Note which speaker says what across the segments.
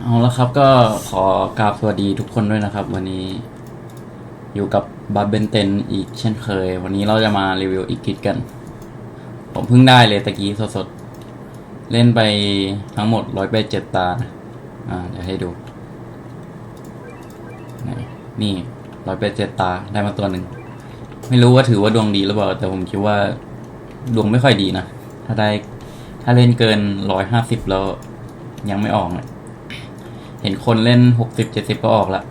Speaker 1: เอาละครับก็ขอกราบสวัสดีทุกคนด้วยนะครับ วันนี้อยู่กับบาร์เบนเทนอีกเช่นเคย วันนี้เราจะมารีวิวอีกกิจกัน ผมเพิ่งได้เลยตะกี้สดๆ เล่นไปทั้งหมดร้อยไปดเจ็ดตา อ่า เดี๋ยวให้ดู นี่ร้อยไปดเจ็ดตาได้มาตัวหนึ่ง ไม่รู้ว่าถือว่าดวงดีหรือเปล่า แต่ผมคิดว่าดวงไม่ค่อยดีนะ ถ้าได้ถ้าเล่นเกินร้อยห้าสิบแล้วยังไม่ออกเนี่ย ห็นคนเล่นหกสิบเจ็ดสิบก็ออกละ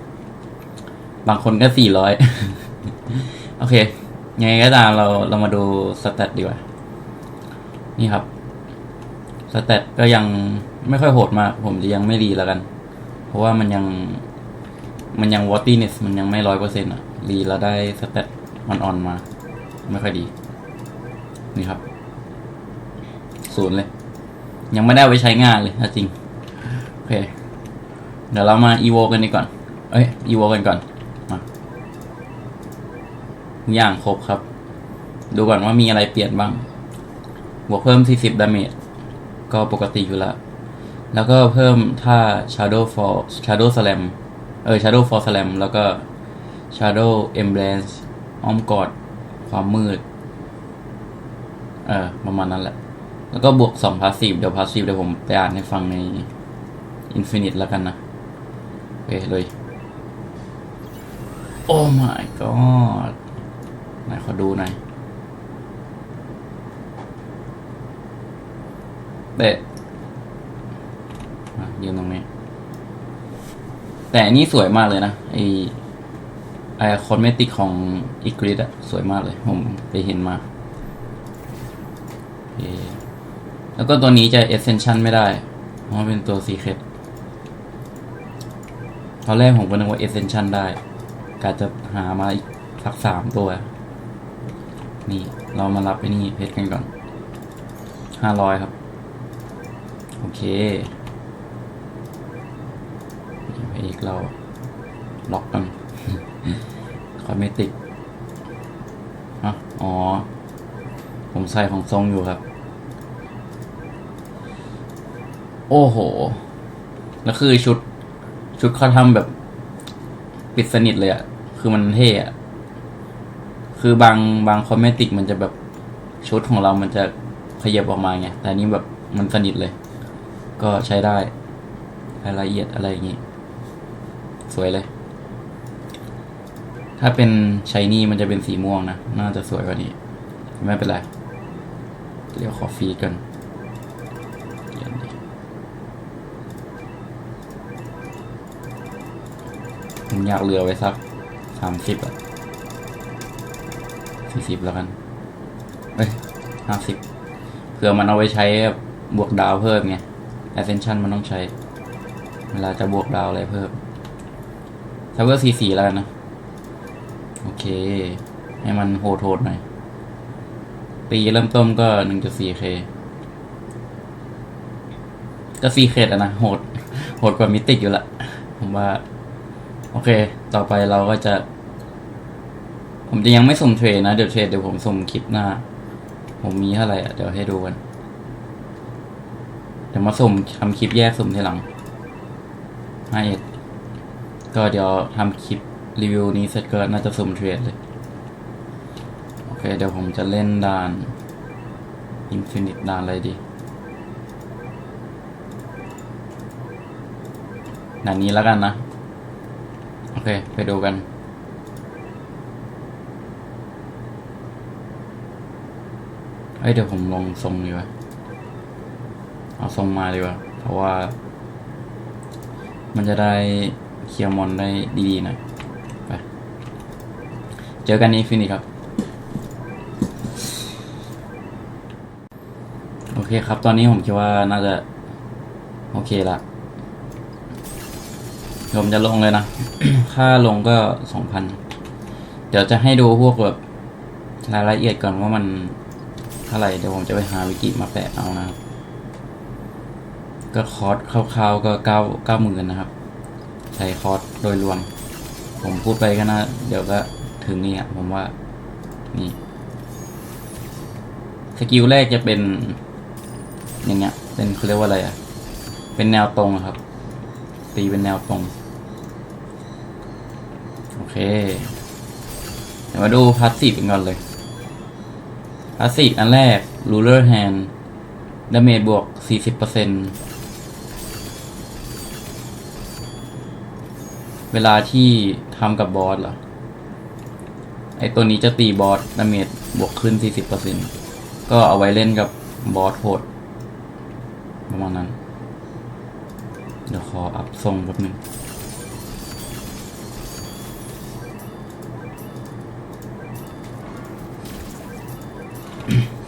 Speaker 1: บางคนก็สี่ร้อยโอเค ยังไงก็ตามเราเรามาดูสเตตดีกว่า นี่ครับ สเตตก็ยังไม่ค่อยโหดมาก ผมจะยังไม่รีแล้วกัน เพราะว่ามันยัง มันยังวอตตี้เนสมันยังไม่ร้อยเปอร์เซ็นต์อะรีแล้วได้สเตตมันออนมา ไม่ค่อยดี นี่ครับศูนย์เลย ยังไม่ได้เอาไปใช้งานเลยจริง โอเค เดี๋ยวเรามาอีโวกันดีก่อน เอ้ยอีโวกันก่อน มาอย่างครบครับ ดูก่อนว่ามีอะไรเปลี่ยนบ้าง บวกเพิ่ม 40 ดาเมจ ก็ปกติอยู่แล้ว แล้วก็เพิ่มท่า Shadow for Shadow Slam เออ Shadow for Slam แล้วก็ Shadow Embrace อ้อมกอด ความมืด เออ ประมาณนั้นแหละ แล้วก็บวก2 Passive เดี๋ยว Passive เดี๋ยวผมไปอ่านให้ฟังใน Infinite แล้วกันนะ เคเลยโอ้ my god ไหนขอดูหน่อยเตะยืนตรงนี้ แต่อันนี้สวยมากเลยนะไอไอคอนเมติกของอีกริดอะสวยมากเลย ผมไปเห็นมาแล้วก็ตัวนี้จะ Ascension ไม่ได้เพราะเป็นตัว Secret ต ตอนแรกผมก็นึกว่า Ascension ได้กาจะหามาอีกสักสามตัว นี่เรามารับไปนี่เพชรกันก่อนห้าร้อยครับ โอเคไปอีกเราล็อกกันคอไม่ติดอะอ๋อ ผมใส่ของทรงอยู่ครับ โอ้โห แล้วคือชุด ชุดเขาทำแบบ ปิดสนิทเลยอะคือมันเท่อะคือบางบางคอมเมติกมันจะแบบชุดของเรามันจะขยับออกมาไง แต่นี้แบบมันสนิทเลย ก็ใช้ได้รายละเอียดอะไรอย่างงี้ สวยเลย ถ้าเป็นชายนี่มันจะเป็นสีม่วงนะ น่าจะสวยกว่านี้ ไม่เป็นไร เรียกขอฟีกัน ผมอยากเหลือไว้สักสามสิบอะสี่สิบแล้วกัน เอ้ยห้าสิบเผื่อมันเอาไว้ใช้บวกดาวเพิ่มไง Ascension มันต้องใช้ เวลาจะบวกดาวอะไรเพิ่มถ้าเวอร์สี่สี่แล้วกันนะ โอเค ให้มันโหดโหดๆหน่อย ปีเริ่มต้นก็หนึ่งจุดสี่เคก็สี่เคอะนะ โหด โหดกว่ามิติกอยู่ละ ผมว่า โอเค ต่อไปเราก็จะ ผมจะยังไม่สุ่มเทรดนะ เดี๋ยวเทรดเดี๋ยวผมสุ่มคลิปหน้า ผมมีเท่าไหร่อะเดี๋ยวให้ดูกันเดี๋ยวมาสุ่มทำคลิปแยกสุ่มทีหลังห้าเอ็ดก็เดี๋ยวทำคลิปรีวิวนี้เสร็จก็น่าจะสุ่มเทรดเลย โอเค เดี๋ยวผมจะเล่นด่าน Infinite ด่านอะไรดีด่านนี้แล้วกันนะ โอเค ไปดูกัน เฮ้ย เดี๋ยวผมลงทรงดีกว่าเอาทรงมาดีกว่า เพราะว่า มันจะได้เคลียร์มอนได้ดีๆน่อยไปเจอกันนี้ฟินิครับ โอเคครับ ตอนนี้ผมคิดว่าน่าจะ โอเคละ ผมจะลงเลยนะ ค่าลงก็สองพัน เดี๋ยวจะให้ดูพวกแบบรายละเอียดก่อนว่ามันเท่าไหร่เดี๋ยวผมจะไปหาวิกิมาแปะเอานะครับก็คอร์สคร่าวๆก็เก้าเก้าหมื่นนะครับ ใช้คอร์สโดยรวม ผมพูดไปก็นะเดี๋ยวก็ถึงนี่อะผมว่า นี่ สกิลแรกจะเป็น อย่างเงี้ย เป็นเขาเรียกว่าอะไรอะ เป็นแนวตรงครับ ตีเป็นแนวตรง เคเดี๋ยวมาดูพาสซีฟกันก่อนเลยพาสซีฟอันแรก ruler hand ดาเมจบวก 40%เวลาที่ทำกับบอสเหรอ ไอตัวนี้จะตีบอสดาเมจบวกขึ้น 40%ก็เอาไว้เล่นกับบอสโหดประมาณนั้น เดี๋ยวขออัพทรงแป๊บหนึง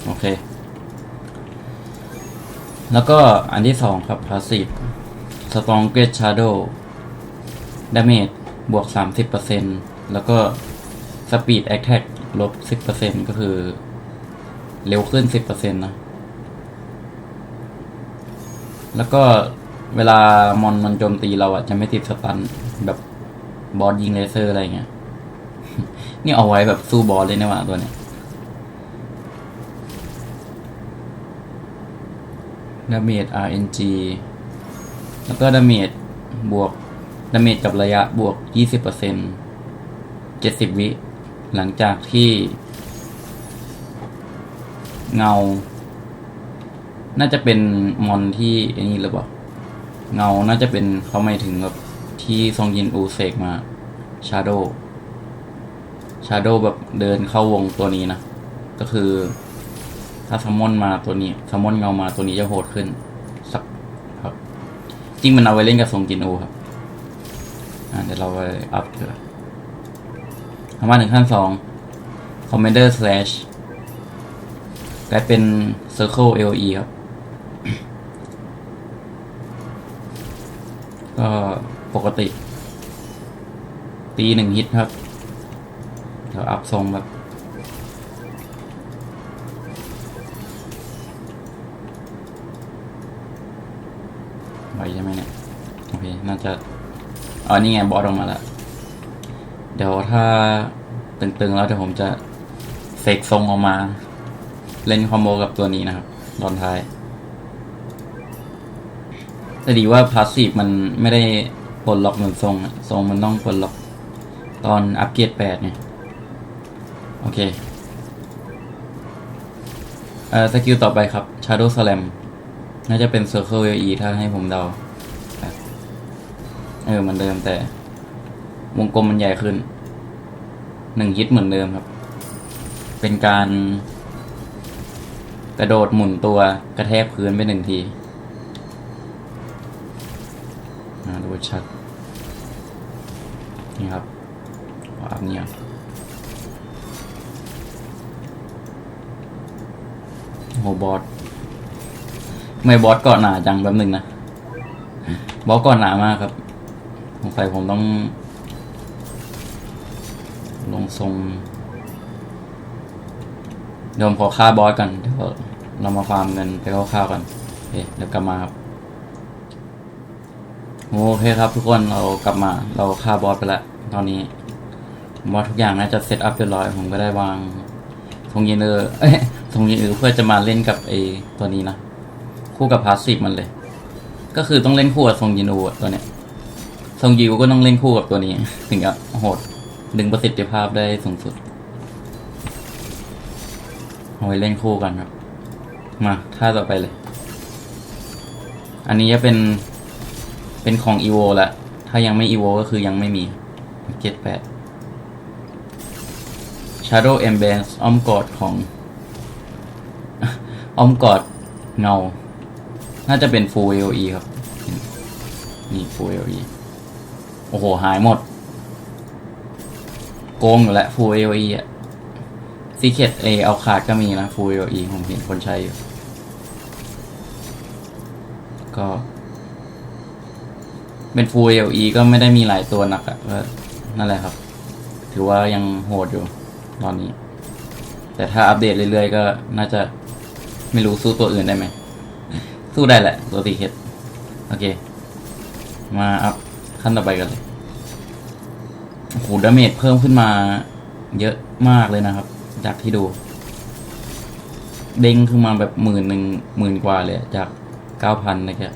Speaker 1: โอเค แล้วก็อันที่สองครับ passive strong great shadow damage บวก 30%แล้วก็ speed attack ลบ 10%ก็คือ เร็วขึ้น 10%นะ แล้วก็เวลามอนมันโจมตีเราอะจะไม่ติดสตันแบบบอสยิงเลเซอร์อะไรเงี้ย นี่เอาไว้แบบสู้บอสเลยนะว่าตัวเนี้ย ดาเมจ RNG แล้วก็ดาเมจบวกดาเมจกับระยะบวก 20% 70 วิ หลังจากที่เงา น่าจะเป็นมอนที่อ้นี่หรือเปล่า เงา น่าจะเป็นเขาไม่ถึงแบบที่ทรงยินอูเซกมา ชาโดชาโดแบบเดินเข้าวงตัวนี้นะ ก็คือ ถ้าซัมอนมาตัวนี้ซัมอนเงามาตัวนี้จะโหดขึ้น สักครับ จริงมันเอาไว้เล่นกับทรงจินอูครับ อ่าเดี๋ยวเราไปอัพเถอะทำมาถึงขั้นสอง Commander Slash กลายเป็น Circle LE ครับ ก็ปกติ ตีหนึ่งฮิตครับเดี๋ยวอัพทรงแบบ ไหวใช่ไหมเนี่ยโอเคน่าจะอ๋อนี่ไงบอสออกมาแล้วเดี๋ยวถ้าตึงๆแล้วเดี๋ยวผมจะเสกทรงออกมา เล่นคอมโบกับตัวนี้นะครับตอนท้ายแต่ดีว่าพาสซีฟมันไม่ได้ปลดล็อกเหมือนทรงทรงมันต้องปลดล็อกตอนอัปเกรดแปดเนี่ยโอเคเอ่อสกิลต่อไปครับ Shadow Slam น่าจะเป็น Circle E ถ้าให้ผมเดา เออเหมือนเดิมแต่ วงกลมมันใหญ่ขึ้น หนึ่งฮิตเหมือนเดิมครับ เป็นการ กระโดดหมุนตัวกระแทกพื้นไปหนึ่งทีดูชัด นี่ครับขออัพเนี่ยโหบอสทำ ไม่บอสก่อนหนาจังแป๊บหนึ่งนะบอสก่อนหนามากครับสงสัยผมต้อง ลงทรงเดี๋ยวผมขอฆ่าบอสกันเดี๋ยวเรามาฟาร์มเงินไปเข้าข้าวกันโอเคเดี๋ยวกลับมาครับโอเคครับทุกคนเรากลับมาเราฆ่าบอสไปแล้วตอนนี้ผมว่าทุกอย่างน่าจะเซตอัพเรียบร้อยผมก็ได้วางทงยินเออร์ทงยินเออร์เพื่อจะมาเล่นกับไอตัวนี้นะ คู่กับพาสซีฟมันเลย ก็คือต้องเล่นคู่กับทรงยินูตัวเนี้ยทรงยิวก็ต้องเล่นคู่กับตัวนี้ ถึงจะโหดดึงประสิทธิภาพได้สูงสุดเอาไว้เล่นคู่กันครับ มาท่าต่อไปเลย อันนี้จะเป็นเป็นของอีโวละถ้ายังไม่อีโวก็คือยังไม่มีเจ็ดแปด Shadow Embrace อ้อมกอดของ อ้อมกอดเงา น่าจะเป็น Full AOE ครับ นี่ Full AOE โอ้โห หายหมด โกงอยู่แหละ Full AOE อะ Secret เอเอาขาดก็มีนะ Full AOE ผมเห็นคนใช้อยู่ ก็ เป็น Full AOE ก็ไม่ได้มีหลายตัวหนักอะก็นั่นแหละครับ ถือว่ายังโหดอยู่ตอนนี้ แต่ถ้าอัปเดตเรื่อยๆ ก็น่าจะไม่รู้สู้ตัวอื่นได้ไหม สู้ได้แหละตัวตีเคสโอเค มาอัพขั้นต่อไปกันเลยโอ้โหดาเมจเพิ่มขึ้นมา เยอะมากเลยนะครับ จากที่ดู เด้งขึ้นมาแบบหมื่นหนึ่งหมื่นกว่าเลยจากเก้าพันนะครับ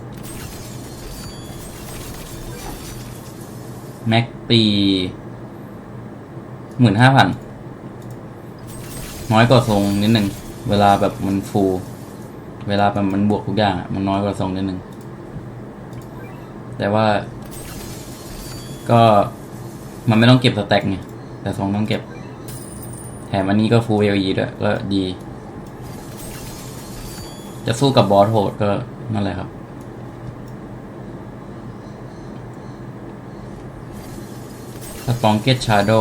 Speaker 1: แม็กตีหมื่นห้าพันน้อยกว่าทรงนิดหนึ่ง เวลาแบบมันฟู เวลามันบวกทุกอย่างอะมันน้อยกว่าทรงนิดหนึ่ง แต่ว่า ก็มันไม่ต้องเก็บสแต็กไงแต่ทรงต้องเก็บ แถมอันนี้ก็ฟูลเอลีด้วยก็ดี จะสู้กับบอสโหดก็นั่นแหละครับสปองเกตชาร์โด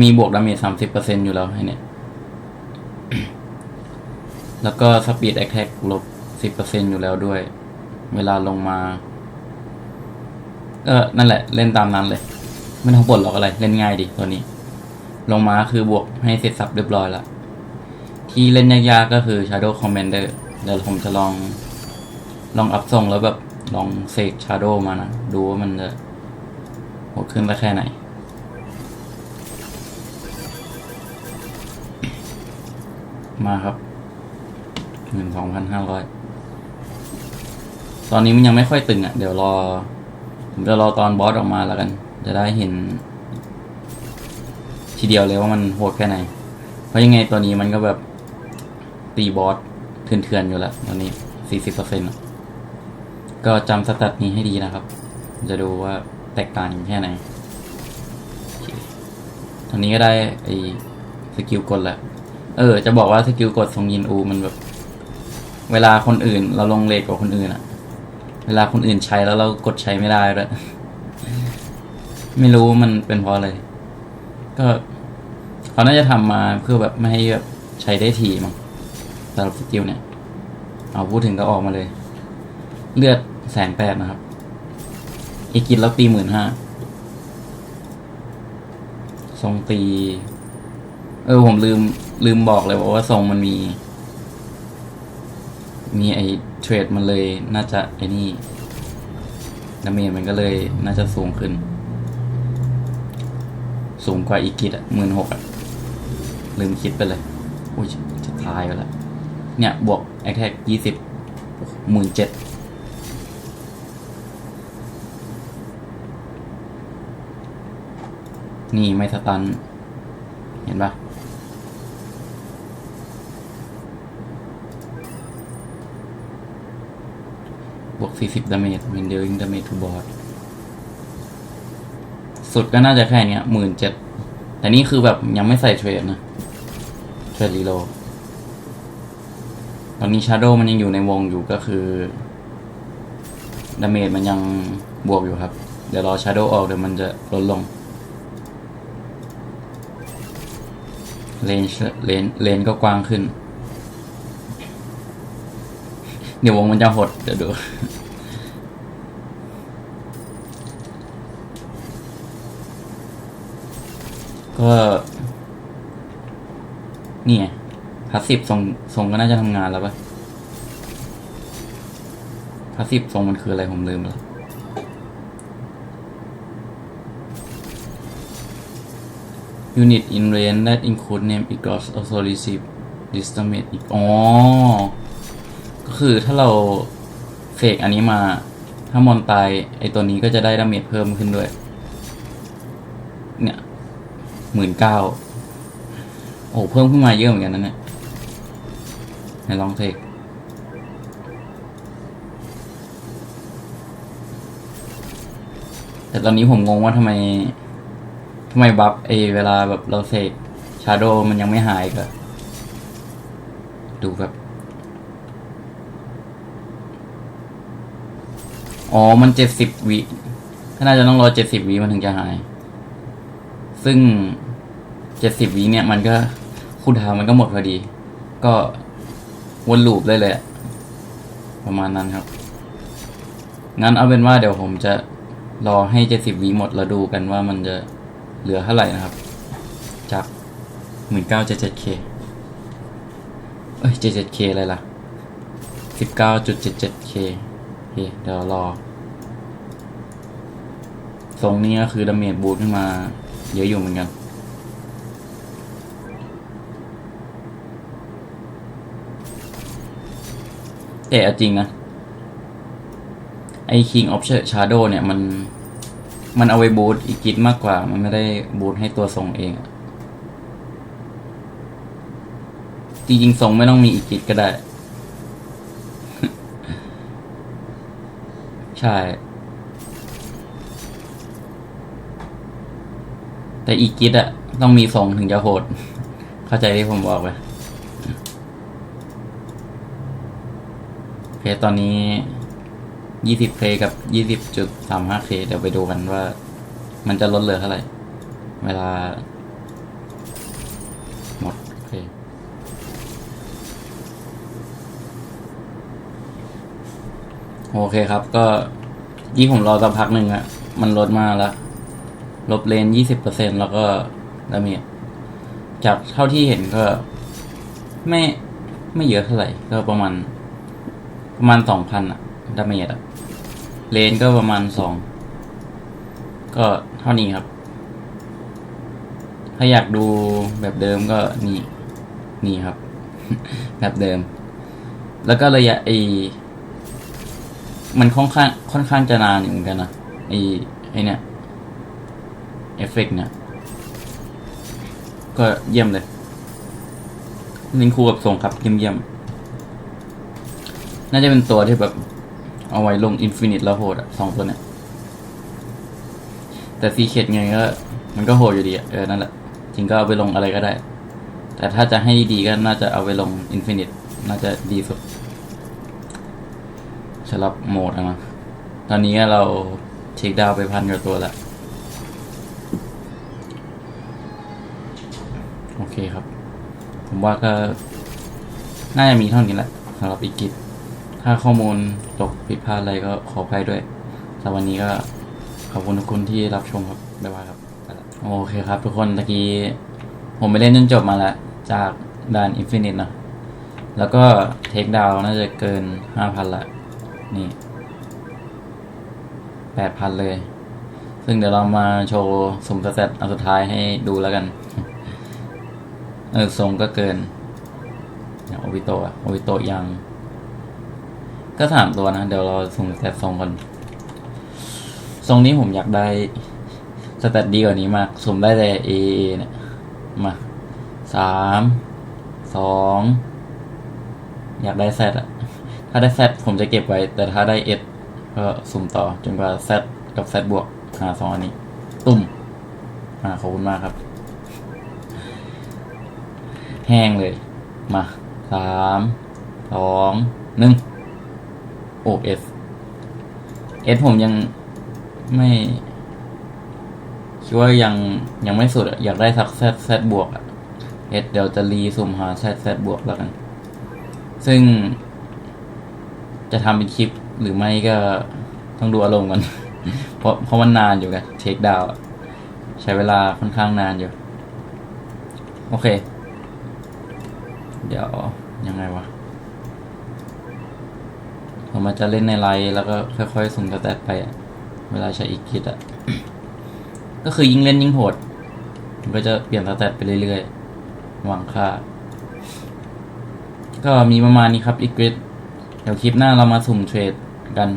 Speaker 1: มีบวกดาเมจสามสิบเปอร์เซ็นอยู่แล้วให้เนี่ย แล้วก็สปีดแอคแท็กลบสิบเปอร์เซ็นอยู่แล้วด้วย เวลาลงมาก็นั่นแหละ เล่นตามนั้นเลย ไม่ต้องปลดหรอกอะไร เล่นง่ายดีตัวนี้ ลงมาคือบวกให้เสร็จสับเรียบร้อยล้วที่เล่นยากๆก็คือ Shadow Commander เดี๋ยวผมจะลอง ลองอัพทรงแล้วแบบลองเสก Shadow มานะ ดูว่ามันจะโหดขึ้นได้แค่ไหนมาครับ หนึ่งสองพันห้าร้อยตอนนี้มันยังไม่ค่อยตึงอะ เดี๋ยวรอ ผมจะรอตอนบอสออกมาแล้วกัน จะได้เห็น ทีเดียวเลยว่ามันโหดแค่ไหน เพราะยังไงตัวนี้มันก็แบบตีบอสเถื่อนๆอยู่แล้วตอนนี้สี่สิบเปอร์เซ็นต์ก็จำสแตทนี้ให้ดีนะครับ จะดูว่าแตกต่างกันแค่ไหนตอนนี้ก็ได้ไอ้สกิลกดแหล้วเออ จะบอกว่าสกิลกดทรงยินอูมันแบบ เวลาคนอื่น เราลงเลทกว่าคนอื่นอะเวลาคนอื่นใช้แล้วเรากดใช้ไม่ได้ด้วยไม่รู้มันเป็นเพราะอะไร ก็เขาน่าจะทำมาเพื่อแบบไม่ให้แบบใช้ได้ทีมั้งสำหรับสกิลเนี่ย เอาพูดถึงก็ออกมาเลย เลือดแสนแปดนะครับอีกกินแล้วตีหมื่นห้าทรงตี เออผมลืมลืมบอกเลยบอกว่าทรงมันมี มีไอเทรดมันเลยน่าจะไอนี่ดาเมจมันก็เลยน่าจะสูงขึ้น สูงกว่าอีกกิจอะหมื่นหกอะ ลืมคิดไปเลย อุ้ยจะตายไปแล้ว เนี่ย บวกแอคแท็กยี่สิบหมื่นเจ็ดนี่ไม่สตัน เห็นปะ บวกสี่สิบดาเมจ when dealing damage to boss สุดก็น่าจะแค่เนี้ยหมื่นเจ็ดแต่นี่คือแบบยังไม่ใส่เทรดนะ เทรดรีโลตอนนี้ชาร์โดมันยังอยู่ในวงอยู่ก็คือดาเมจมันยังบวกอยู่ครับ เดี๋ยวรอชาร์โดออกเดี๋ยวมันจะลดลงเลนเลนเลนก็กว้างขึ้น เดี๋ยววงมันจะหดเดี๋ยวดูก็นี่ไงพาสซีฟทรงทรงก็น่าจะทำงานแล้วปะพาสซีฟทรงมันคืออะไรผมลืมแล้ว Unit in range that include name equals also receive this damage อีกอ๋อ คือถ้าเราเฟกอันนี้มา ถ้ามอนตายไอตัวนี้ก็จะได้ดาเมจเพิ่มขึ้นด้วย เนี่ยหมื่นเก้าโอ้เพิ่มขึ้นมาเยอะเหมือนกันนะเนี่ยในลองเทคแต่ตอนนี้ผมงงว่าทำไมทำไมบัฟเอเวลาแบบเราเสกชาโดมันยังไม่หายก็ ดูแบบ อ๋อ มันเจ็ดสิบวิถ้าน่าจะต้องรอเจ็ดสิบวิมันถึงจะหาย ซึ่งเจ็ดสิบวิเนี่ย มันก็คูลดามันก็หมดพอดี ก็วนลูปเลยเลยอะประมาณนั้นครับ งั้นเอาเป็นว่าเดี๋ยวผมจะรอให้เจ็ดสิบวิหมดแล้วดูกันว่ามันจะเหลือเท่าไหร่นะครับ จากหมื่นเก้าเจ็ดเจ็ดเคเอ้ยเจ็ดเจ็ดเคอะไรล่ะสิบเก้าจุดเจ็ดเจ็ดเค เคเดี๋ยวรอทรงนี้ก็คือดาเมจบูทขึ้นมา เยอะอยู่เหมือนกันแต่เอาจริงนะ ไอ้ King of Shadow เนี่ย มัน มันเอาไว้บูตอีกกิจมากกว่า มันไม่ได้บูตให้ตัวทรงเองอะจริงๆทรงไม่ต้องมีอีกกิจก็ได้ ใช่ แต่อีกกิจอะต้องมีทรงถึงจะโหด เข้าใจที่ผมบอกไหมโอเคตอนนี้ยี่สิบเคกับยี่สิบจุดสามห้าเคเดี๋ยวไปดูกันว่า มันจะลดเหลือเท่าไหร่ เวลา หมดโอเค โอเคครับ ก็ยี่ผมรอสักพักหนึ่งอะมันลดมาแล้ว ลบเลนยี่สิบเปอร์เซ็นแล้วก็ดาเมจจากเท่าที่เห็นก็ ไม่ไม่เยอะเท่าไหร่ ก็ประมาณ ประมาณสองพันอะดาเมจอะเลนก็ประมาณสอง ก็เท่านี้ครับ ถ้าอยากดูแบบเดิมก็นี่ นี่ครับ แบบเดิม แล้วก็ระยะไอ มันค่อนข้างค่อนข้างจะนานอยู่เหมือนกันนะไอไอเนี่ยเอฟเฟกต์เนี่ยก็เยี่ยมเลยลิงคูกับส่งครับเยี่ยมเยี่ยมน่าจะเป็นตัวที่แบบ เอาไว้ลงอินฟินิตแล้วโหดอะสองตัวเนี่ย แต่ซีเคดไงก็ มันก็โหดอยู่ดีอะเออ นั่นแหละ จริงก็เอาไปลงอะไรก็ได้ แต่ถ้าจะให้ดีก็น่าจะเอาไปลงอินฟินิต น่าจะดีสุด สำหรับโหมดอะนะตอนนี้เราเช็คดาวไปพันกว่าตัวแล้วโอเคครับ ผมว่าก็น่าจะมีเท่านี้แหละสำหรับอีกกิจถ้าข้อมูลตกผิดพลาดอะไรก็ขออภัยด้วยสำหรับวันนี้ก็ขอบคุณทุกคนที่รับชมครับ บ๊ายบายครับโอเคครับทุกคนตะกี้ ผมไปเล่นจนจบมาแล้ว จากด่านอินฟินิตนะ แล้วก็เทคดาวน่าจะเกินห้าพันละ นี่แปดพันเลย ซึ่งเดี๋ยวเรามาโชว์สุ่มสเตตอันสุดท้ายให้ดูแล้วกัน เออทรงก็เกินโอวิโตะโอวิโตะยัง ก็สามตัวนะ เดี๋ยวเราสุ่มสเตตทรงก่อนทรงนี้ผมอยากได้สเตตดีกว่านี้มาก สุ่มได้แต่เอเนี่ย มาสามสองอยากได้แซดอะ ถ้าได้แซดผมจะเก็บไว้ แต่ถ้าได้เอสก็สุ่มต่อจนกว่าแซดกับแซดบวกหาสองอันนี้ ตุ่มอ่าขอบคุณมากครับ แห้งเลย มาสามสองหนึ่งโอเอสเอสผมยังไม่คิดว่ายังยังไม่สุดอะอยากได้สักแซดแซดบวกอะเอสเดี๋ยวจะรีสุ่มหาแซดแซดบวกแล้วกัน ซึ่ง จะทำเป็นคลิปหรือไม่ก็ต้องดูอารมณ์กันเพราะเพราะมันนานอยู่กันเช็คดาวใช้เวลาค่อนข้างนานอยู่ โอเค เดี๋ยวยังไงวะผมมันจะเล่นในไลน์แล้วก็ค่อยๆสุ่มสแตไปอะเวลาใช้อีกคิดอะก็คือยิ่งเล่นยิ่งโหดมันก็จะเปลี่ยนสแตทไปเรื่อยๆ หวังค่า ก็มีประมาณนี้ครับอีกริด ดี๋ยวคลิปหน้าเรามาสุ่มเทรดกัน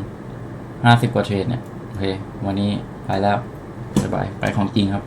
Speaker 1: ห้าสิบกว่าเทรดเนี่ย โอเค วันนี้ไปแล้ว บ๊ายบาย ไปของจริงครับ